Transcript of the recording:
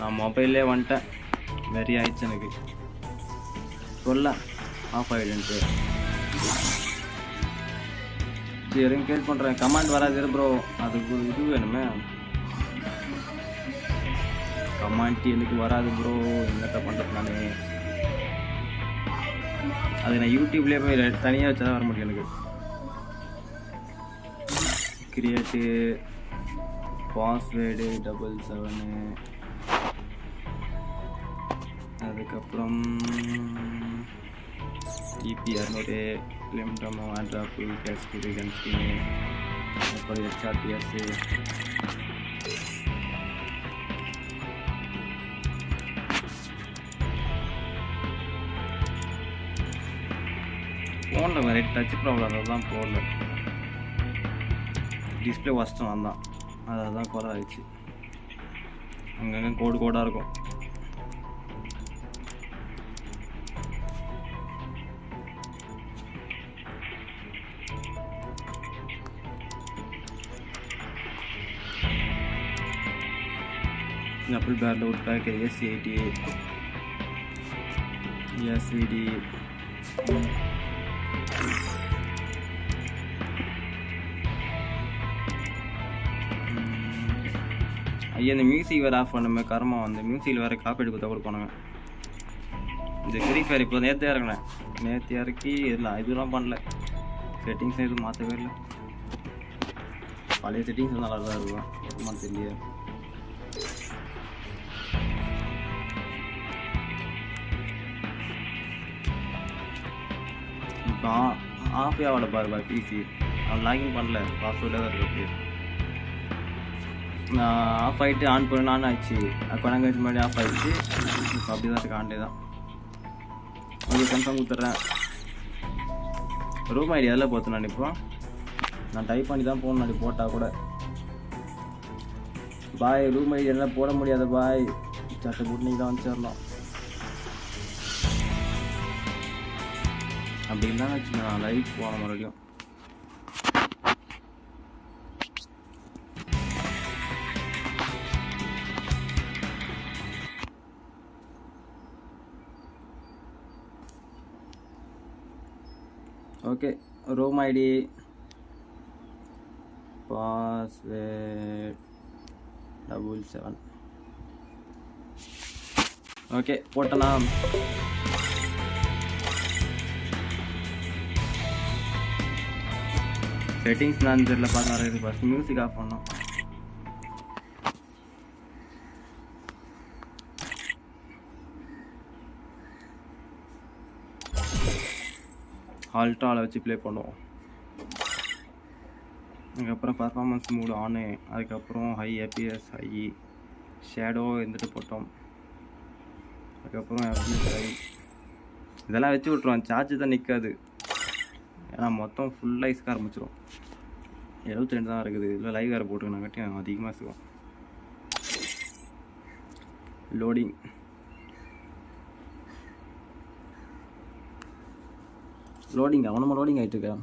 நான் மொபைல்லே வந்துட்டேன். வெறி ஆயிடுச்சு எனக்கு. சொல்ல ஆஃப் ஆகிடுன்ட்டு சரி கேட் பண்ணுறேன் கமாண்ட் வராது ப்ரோ அதுக்கு ஒரு இது வேணுமே. கமாண்ட் எனக்கு வராது ப்ரோ என்னத்த பண்ணுறது நான்? அது நான் யூடியூப்லேயே போய் தனியாக வச்சா வர முடியும் எனக்கு. கிரியேட்டு பாஸ்வேர்டு டபுள் செவனு அதுக்கப்புறம் டிபி அறுநூறு லிம்டமோ ஆண்ட்ராப்பு கேஸ்கிரி கன்ஸ்கின்னு அப்புறம் ஹெச்ஆர்பிஎஸ்ஸு ஃபோனில் வேறு டச் ப்ராப்ளம் தான் போடல. டிஸ்பிளே ஃபஸ்ட்டு வந்தான் தான். அது தான் குறை ஆயிடுச்சு. அங்கங்கே கோடு கோடாக இருக்கும். அப்பிள் பேரில் ஒரு பேக் ஏசி எயிட்டி எஸ்விடி ஐயா இந்த மியூசிக் வேறு ஆஃப் பண்ணுமே கர்மா வந்து. மியூசிக்கில் வேறு காப்பீடு கொடுத்தா கொடுப்பானுங்க இந்த ஃப்ரீ ஃபயர் இப்போ நேற்று இறங்கினேன். நேற்று இறக்கி இல்லை இதெல்லாம் பண்ணல. செட்டிங்ஸ் எதுவும் மாற்றவே இல்லை. பழைய செட்டிங்ஸ் நல்லா தான் இருக்கும். எப்பமா இப்போ ஆஃபே ஆகல பாரு பா பிசி அவன் லாகின் பண்ணல பாஸ்வேர்டாக தான் இருக்கு நான் ஆஃப் ஆகிட்டு ஆன் பண்ண ஆன் ஆச்சு கொஞ்சம் கழிச்சு முன்னாடி ஆஃப் ஆகிடுச்சு இப்போ அப்படி தான் இருக்கு ஆண்டே தான். உங்களுக்கு கன்ஃபார்ம் கொடுத்துட்றேன். ரூம் ஐடி எதில் போத்து நான் இப்போ? நான் டைப் பண்ணி தான் போகணும் நான் போட்டால் கூட. பாய் ரூம் ஐடி எல்லாம் போட முடியாது பாய். சட்டை போட்டு நீங்கள் தான் வந்துச்சிடலாம் அப்படி இல்லைன்னு வச்சுக்கோங்க நான் லைவ் போன வரைக்கும் okay room ID password double seven okay போட்டலாம் செட்டிங்ஸ் நான் தெரியல பார்க்க வரைக்கும் ஃபஸ்ட் மியூசிக் ஆஃப் பண்ணோம் ஆல்ட்ராவில் வச்சு ப்ளே பண்ணுவோம். அதுக்கப்புறம் பர்ஃபார்மன்ஸ் மூடு ஆனு அதுக்கப்புறம் ஹை ஏபிஎஸ் ஹை ஷேடோ இருந்துட்டு போட்டோம். அதுக்கப்புறம் FPS ஹை இதெல்லாம் வச்சு விட்ருவோம் சார்ஜ் தான் நிற்காது ஏன்னா மொத்தம் ஃபுல்லாக இசுக்க ஆரம்பிச்சிடும் எழுபத்தி ரெண்டு தான் இருக்குது. இதில் லைவ் வேறு நாங்கள் அதிகமாக இசுக்கும் லோடிங் லோடிங் அவனமா லோடிங் ஆகிட்டு இருக்கா